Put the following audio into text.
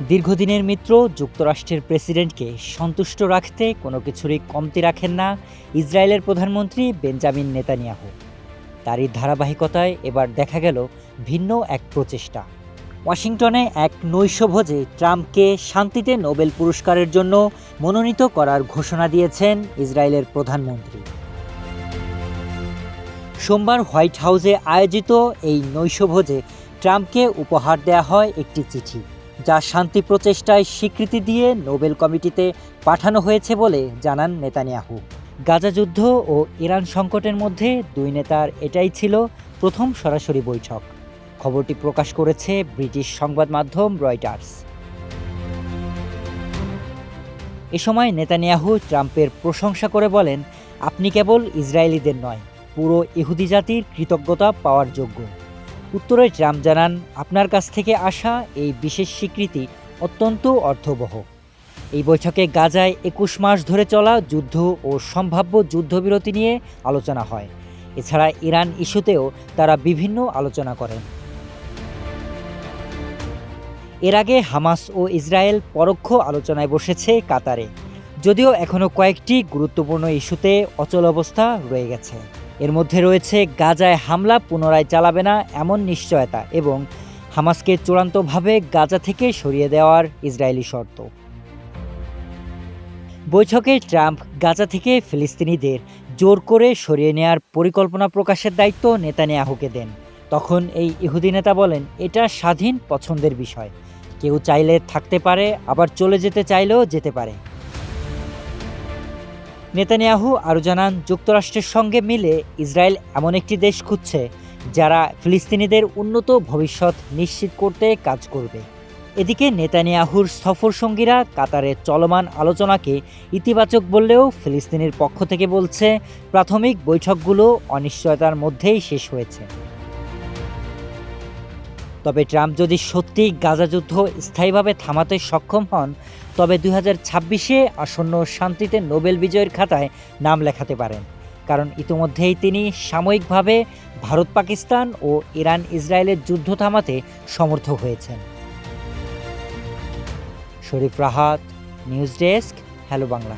দীর্ঘদিনের মিত্র, যুক্তরাষ্ট্রের প্রেসিডেন্টকে সন্তুষ্ট রাখতে কোনো কিছুরই কমতি রাখেন না ইসরায়েলের প্রধানমন্ত্রী বেঞ্জামিন নেতানিয়াহু। তারই ধারাবাহিকতায় এবার দেখা গেল ভিন্ন এক প্রচেষ্টা। ওয়াশিংটনে এক নৈশভোজে ট্রাম্পকে শান্তিতে নোবেল পুরস্কারের জন্য মনোনীত করার ঘোষণা দিয়েছেন ইসরায়েলের প্রধানমন্ত্রী। সোমবার হোয়াইট হাউসে আয়োজিত এই নৈশভোজে ট্রাম্পকে উপহার দেয়া হয় একটি চিঠি। যা শান্তি প্রচেষ্টায় স্বীকৃতি দিয়ে নোবেল কমিটিতে পাঠানো হয়েছে বলে জানান নেতানিয়াহু। গাজা যুদ্ধ ও ইরান সংকটের মধ্যে দুই নেতার এটাই ছিল প্রথম সরাসরি বৈঠক। খবরটি প্রকাশ করেছে ব্রিটিশ সংবাদ মাধ্যম রয়টার্স। এ সময় নেতানিয়াহু ট্রাম্পের প্রশংসা করে বলেন, আপনি কেবল ইসরায়েলিদের নয়, পুরো ইহুদি জাতির কৃতজ্ঞতা পাওয়ার যোগ্য। উত্তরে ট্রাম্প জানান, আপনার কাছ থেকে আসা এই বিশেষ স্বীকৃতি অত্যন্ত অর্থবহ। এই বৈঠকে গাজায় একুশ মাস ধরে চলা যুদ্ধ ও সম্ভাব্য যুদ্ধবিরতি নিয়ে আলোচনা হয়। এছাড়া ইরান ইস্যুতেও তারা বিভিন্ন আলোচনা করেন। এর আগে হামাস ও ইসরায়েল পরোক্ষ আলোচনায় বসেছে কাতারে। যদিও এখনও কয়েকটি গুরুত্বপূর্ণ ইস্যুতে অচল অবস্থা রয়ে গেছে। এর মধ্যে রয়েছে গাজায় হামলা, পুনরায় চালাবে না এমন নিশ্চয়তা এবং হামাসকে চূড়ান্তভাবে গাজা থেকে সরিয়ে দেওয়ার ইসরায়েলি শর্ত। বৈঠকে ট্রাম্প গাজা থেকে ফিলিস্তিনিদের জোর করে সরিয়ে নেয়ার পরিকল্পনা প্রকাশের দায়িত্ব নেতানিয়াহুকে দেন। তখন এই ইহুদি নেতা বলেন, এটা স্বাধীন পছন্দের বিষয়। কেউ চাইলে থাকতে পারে, আবার চলে যেতে চাইলেও যেতে পারে। নেতানিয়াহু আরও জানান, যুক্তরাষ্ট্রের সঙ্গে মিলে ইসরায়েল এমন একটি দেশ খুঁজছে, যারা ফিলিস্তিনিদের উন্নত ভবিষ্যৎ নিশ্চিত করতে কাজ করবে। এদিকে নেতানিয়াহুর সফর সঙ্গীরা কাতারের চলমান আলোচনাকে ইতিবাচক বললেও ফিলিস্তিনের পক্ষ থেকে বলছে, প্রাথমিক বৈঠকগুলো অনিশ্চয়তার মধ্যেই শেষ হয়েছে। তবে ট্রাম্প যদি সত্যি গাজা যুদ্ধ স্থায়ীভাবে থামাতে সক্ষম হন, তবে দুই হাজার ছাব্বিশে আসন্ন শান্তিতে নোবেল বিজয়ের খাতায় নাম লেখাতে পারেন। কারণ ইতিমধ্যেই তিনি সাময়িকভাবে ভারত, পাকিস্তান ও ইরান, ইসরায়েলের যুদ্ধ থামাতে সমর্থ হয়েছেন। Sharif Rahat, news desk, hello Bangla.